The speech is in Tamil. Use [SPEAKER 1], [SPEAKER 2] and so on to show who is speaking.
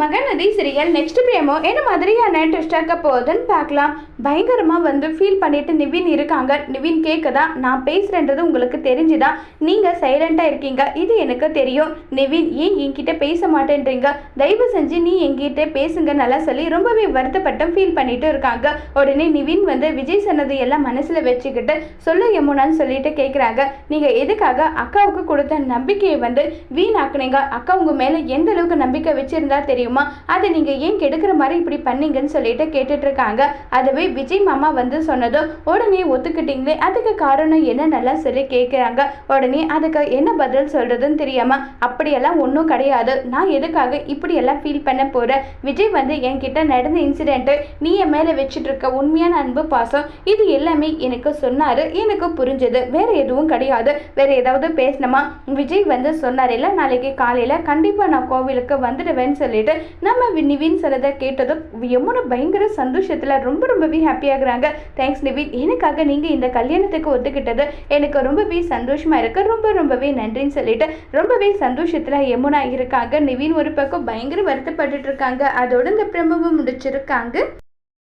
[SPEAKER 1] மகநதி சிறியல் நெக்ஸ்ட் பிரேமோ என்ன மாதிரியான ட்விஸ்ட் ஆக்க போகுதுன்னு பார்க்கலாம். பயங்கரமாக வந்து ஃபீல் பண்ணிட்டு நிவின் இருக்காங்க. நிவின் கேட்குதா நான் பேசுகிறேன்றது உங்களுக்கு தெரிஞ்சுதா? நீங்கள் சைலண்ட்டாக இருக்கீங்க. இது எனக்கு தெரியும். நிவின் ஏன் என்கிட்ட பேச மாட்டேன்றீங்க? தயவு செஞ்சு நீ என்கிட்ட பேசுங்க நல்லா சொல்லி ரொம்பவே வருத்தப்பட்டும் ஃபீல் பண்ணிட்டு இருக்காங்க. உடனே நிவின் வந்து விஜய் சொன்னது எல்லாம் மனசில் வச்சுக்கிட்டு சொல்ல எமுனான்னு சொல்லிட்டு கேட்குறாங்க நீங்கள் எதுக்காக அக்காவுக்கு கொடுத்த நம்பிக்கையை வந்து வீணாக்குனீங்க? அக்கா உங்கள் மேலே எந்த அளவுக்கு நம்பிக்கை வச்சிருந்தா தெரியும்? தெரியுமா? அதை நீங்கள் ஏன் கெடுக்கிற மாதிரி இப்படி பண்ணீங்கன்னு சொல்லிட்டு கேட்டுட்டு இருக்காங்க அதுவே விஜய் மாமா வந்து சொன்னதும் உடனே ஒத்துக்கிட்டீங்களே அதுக்கு காரணம் என்ன நல்லா சொல்லி கேட்குறாங்க உடனே அதுக்கு என்ன பதில் சொல்கிறதுன்னு தெரியாமா அப்படியெல்லாம் ஒன்றும் கிடையாது. நான் எதுக்காக இப்படியெல்லாம் ஃபீல் பண்ண போகிறேன் விஜய் வந்து என்கிட்ட நடந்த இன்சிடெண்ட்டு நீ என் மேலே வச்சுட்டு இருக்க உண்மையான அன்பு பாசம் இது எல்லாமே எனக்கு சொன்னார். எனக்கு புரிஞ்சது. வேற எதுவும் கிடையாது. வேற ஏதாவது பேசணுமா? விஜய் வந்து சொன்னார் இல்லை நாளைக்கு காலையில் கண்டிப்பாக நான் கோவிலுக்கு வந்துடுவேன்னு சொல்லிட்டு நம்ம வி- நிவின் சொன்னதை கேட்டதும் யமுனை பயங்கர சந்தோஷத்தில் ரொம்ப ரொம்பவே ஹாப்பியாகிறாங்க தேங்க்ஸ் நிவின் எனக்காக நீங்கள் இந்த கல்யாணத்துக்கு ஒத்துக்கிட்டது எனக்கு ரொம்பவே சந்தோஷமாக இருக்கு. ரொம்ப ரொம்பவே நன்றின்னு சொல்லிட்டு ரொம்பவே சந்தோஷத்தில் யமுனா இருக்காங்க. நிவின் ஒரு பக்கம் பயங்கர வருத்தப்பட்டுட்டு இருக்காங்க. அதோட இந்த பிரம்பவும் முடிச்சிருக்காங்க